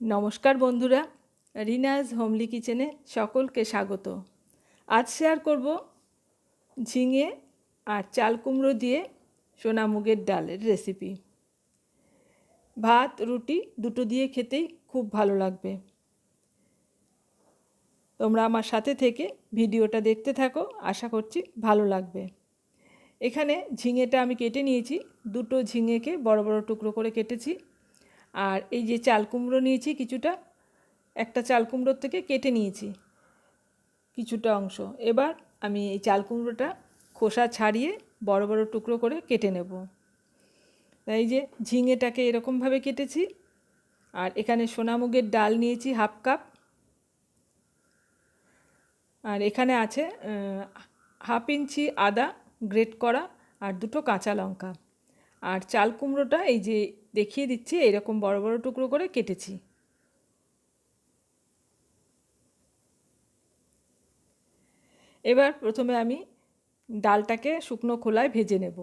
নমস্কার বন্ধুরা, রিনাজ হোমলি কিচেনে সকলকে স্বাগত। আজ শেয়ার করব ঝিঙে আর চাল কুমড়ো দিয়ে সোনা মুগের ডালের রেসিপি ভাত, রুটি দুটো দিয়ে খেতেই খুব ভালো লাগবে। তোমরা আমার সাথে থেকে ভিডিওটা দেখতে থাকো, আশা করছি ভালো লাগবে। এখানে ঝিঙেটা আমি কেটে নিয়েছি, দুটো ঝিঙেকে বড় বড় টুকরো করে কেটেছি। আর এই যে চাল কুমড়ো নিয়েছি কিছুটা, একটা চাল কুমড়োর থেকে কেটে নিয়েছি কিছুটা অংশ। এবার আমি এই চাল কুমড়োটা খোসা ছাড়িয়ে বড় বড় টুকরো করে কেটে নেব। তাই যে ঝিঙেটাকে এরকমভাবে কেটেছি, আর এখানে সোনামুগের ডাল নিয়েছি হাফ কাপ। আর এখানে আছে হাফ ইঞ্চি আদা গ্রেট করা আর দুটো কাঁচা লঙ্কা। আর চাল কুমড়োটা এই যে দেখিয়ে দিচ্ছি, এরকম বড় বড় টুকরো করে কেটেছি। এবার প্রথমে আমি ডালটাকে শুকনো খোলায় ভেজে নেব।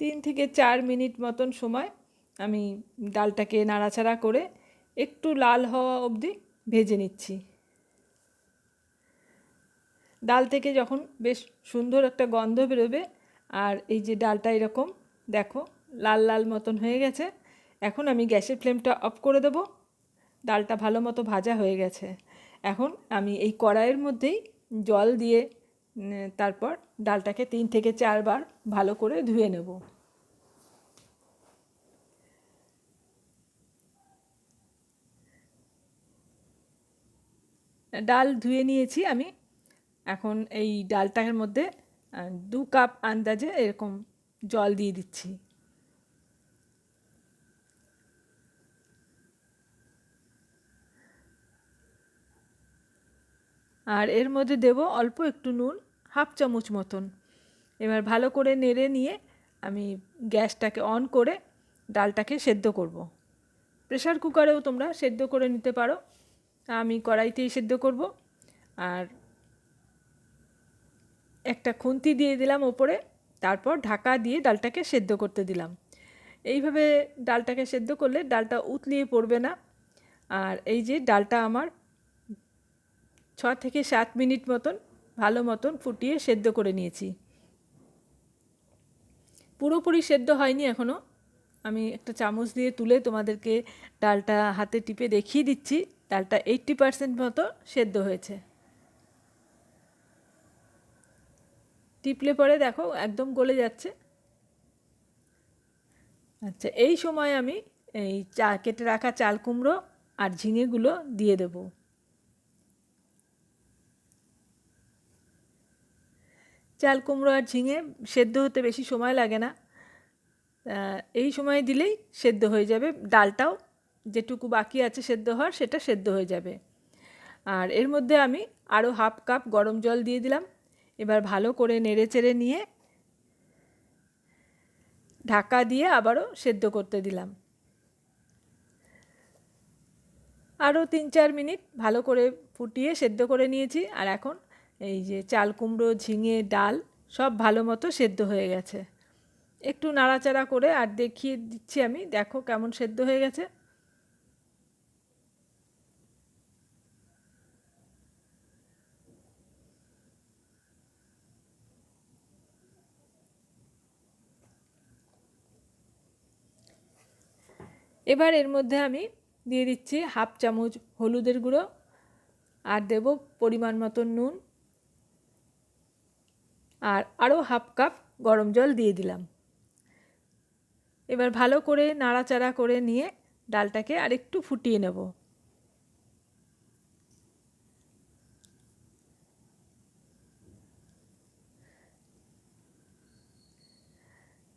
তিন থেকে চার মিনিট মতন সময় আমি ডালটাকে নাড়াচাড়া করে একটু লাল হওয়া অবধি ভেজে নিচ্ছি। ডাল থেকে যখন বেশ সুন্দর একটা গন্ধ বেরোবে, আর এই যে ডালটা এরকম, দেখো, লাল লাল মতন হয়ে গেছে। এখন আমি গ্যাসের ফ্লেমটা অফ করে দেব। ডালটা ভালো মতো ভাজা হয়ে গেছে। এখন আমি এই কড়াইয়ের মধ্যেই জল দিয়ে তারপর ডালটাকে তিন থেকে চারবার ভালো করে ধুয়ে নেব। ডাল ধুয়ে নিয়েছি আমি। এখন এই ডালটার মধ্যে দু কাপ আন্দাজে এরকম জল দিয়ে দিচ্ছি। আর এর মধ্যে দেব অল্প একটু নুন, হাফ চামচ মতন। এবার ভালো করে নেড়ে নিয়ে আমি গ্যাসটাকে অন করে ডালটাকে সেদ্ধ করব। প্রেশার কুকারেও তোমরা সেদ্ধ করে নিতে পারো। আমি কড়াইতেই সেদ্ধ করব। আর একটা খুন্তি দিয়ে দিলাম ওপরে, তারপর ঢাকা দিয়ে ডালটাকে সেদ্ধ করতে দিলাম। এইভাবে ডালটাকে সেদ্ধ করলে ডালটা উতলিয়ে পড়বে না। আর এই যে ডালটা আমার ছ থেকে সাত মিনিট মতন, ভালো মতন ফুটিয়ে সেদ্ধ করে নিয়েছি। পুরোপুরি সেদ্ধ হয়নি এখনও আমি একটা চামচ দিয়ে তুলে তোমাদেরকে ডালটা হাতে টিপে দেখিয়ে দিচ্ছি। ডালটা এইট্টি পারসেন্ট মতো সেদ্ধ হয়েছে। টিপলে পরে দেখো একদম গলে যাচ্ছে। আচ্ছা এই সময় আমি এই চা, কেটে রাখা চাল কুমড়ো আর ঝিঙেগুলো দিয়ে দেব। চাল কুমড়ো আর ঝিঙে সেদ্ধ হতে বেশি সময় লাগে না। এই সময় দিলেই সেদ্ধ হয়ে যাবে। ডালটাও যেটুকু বাকি আছে সেদ্ধ হওয়ার সেটা সেদ্ধ হয়ে যাবে। আর এর মধ্যে আমি আরও হাফ কাপ গরম জল দিয়ে দিলাম। এবার ভালো করে নেড়ে চেড়ে নিয়ে ঢাকা দিয়ে আবারও সেদ্ধ করতে দিলাম। আরও তিন চার মিনিট ভালো করে ফুটিয়ে সেদ্ধ করে নিয়েছি আর এখন এই যে চাল কুমড়ো, ঝিঙে, ডাল সব ভালো মতো সেদ্ধ হয়ে গেছে। একটু নাড়াচাড়া করে আর দেখিয়ে দিচ্ছি আমি, দেখো কেমন সেদ্ধ হয়ে গেছে। এবার এর মধ্যে আমি দিয়ে দিচ্ছি হাফ চামচ হলুদের গুঁড়ো আর দেব পরিমাণ মতো নুন আর আরও হাফ কাপ গরম জল দিয়ে দিলাম। এবার ভালো করে নাড়াচাড়া করে নিয়ে ডালটাকে আরেকটু ফুটিয়ে নেব।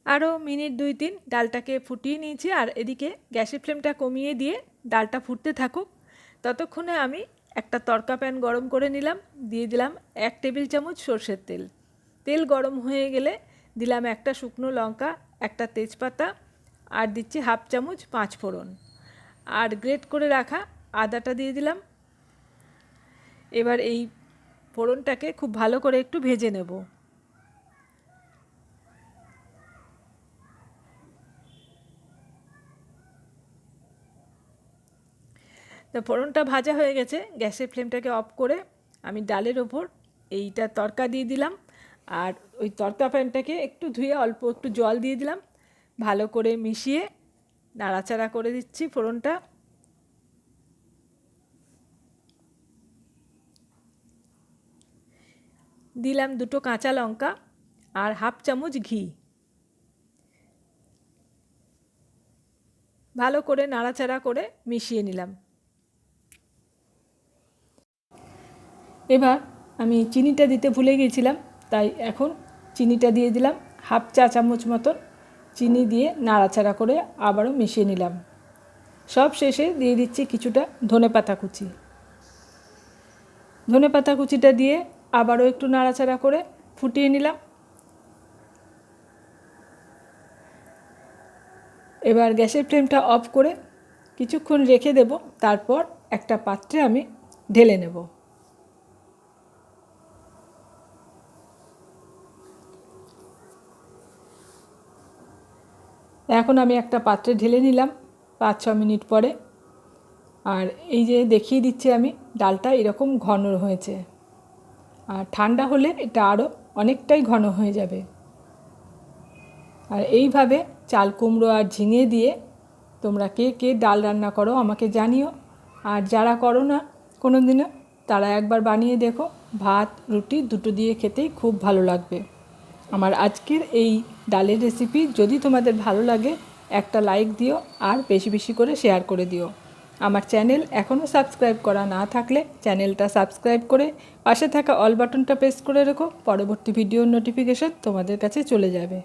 আরও মিনিট দুই তিন ডালটাকে ফুটিয়ে নিয়েছি আর এদিকে গ্যাসের ফ্লেমটা কমিয়ে দিয়ে ডালটা ফুটতে থাকুক। ততক্ষণে আমি একটা তরকা প্যান গরম করে নিলাম, দিয়ে দিলাম এক টেবিল চামচ সর্ষের তেল। তেল গরম হয়ে গেলে দিলাম একটা শুকনো লঙ্কা, একটা তেজপাতা আর দিচ্ছি হাফ চামচ পাঁচ ফোড়ন। আর গ্রেট করে রাখা আদাটা দিয়ে দিলাম। এবার এই ফোড়নটাকে খুব ভালো করে একটু ভেজে নেব। তো ফোড়নটা ভাজা হয়ে গেছে, গ্যাসের ফ্লেমটাকে অফ করে আমি ডালের ওপর এইটা তরকা দিয়ে দিলাম আর ওই তরকা প্যানটাকে একটু ধুয়ে অল্প একটু জল দিয়ে দিলাম। ভালো করে মিশিয়ে নাড়াচাড়া করে দিচ্ছি ফোড়নটা। দিলাম দুটো কাঁচা লঙ্কা আর হাফ চামচ ঘি। ভালো করে নাড়াচাড়া করে মিশিয়ে নিলাম। এবার আমি চিনিটা দিতে ভুলে গিয়েছিলাম, তাই এখন চিনিটা দিয়ে দিলাম হাফ চা চামচ মতন। চিনি দিয়ে নাড়াচাড়া করে আবারও মিশিয়ে নিলাম। সব শেষে দিয়ে দিচ্ছি কিছুটা ধনে পাতা কুচি। ধনে পাতা কুচিটা দিয়ে আবারও একটু নাড়াচাড়া করে ফুটিয়ে নিলাম। এবার গ্যাসের ফ্লেমটা অফ করে কিছুক্ষণ রেখে দেব, তারপর একটা পাত্রে আমি ঢেলে নেব। এখন আমি একটা পাত্রে ঢেলে নিলাম পাঁচ ছ মিনিট পরে। আর এই যে দেখিয়ে দিচ্ছি আমি, ডালটা এরকম ঘন হয়েছে। আর ঠান্ডা হলে এটা আরও অনেকটাই ঘন হয়ে যাবে। আর এইভাবে চাল কুমড়ো আর ঝিঙে দিয়ে তোমরা কে কে ডাল রান্না করো আমাকে জানিও। আর যারা করো না কোনো দিনও তারা একবার বানিয়ে দেখো। ভাত, রুটি দুটো দিয়ে খেতেই খুব ভালো লাগবে। আমার আজকের এই ডালের রেসিপি যদি তোমাদের ভালো লাগে, একটা লাইক দিও আর বেশি বেশি করে শেয়ার করে দিও। আমার চ্যানেল এখনও সাবস্ক্রাইব করা না থাকলে চ্যানেলটা সাবস্ক্রাইব করে পাশে থাকা অল বাটনটা প্রেস করে রেখো, পরবর্তী ভিডিওর নোটিফিকেশন তোমাদের কাছে চলে যাবে।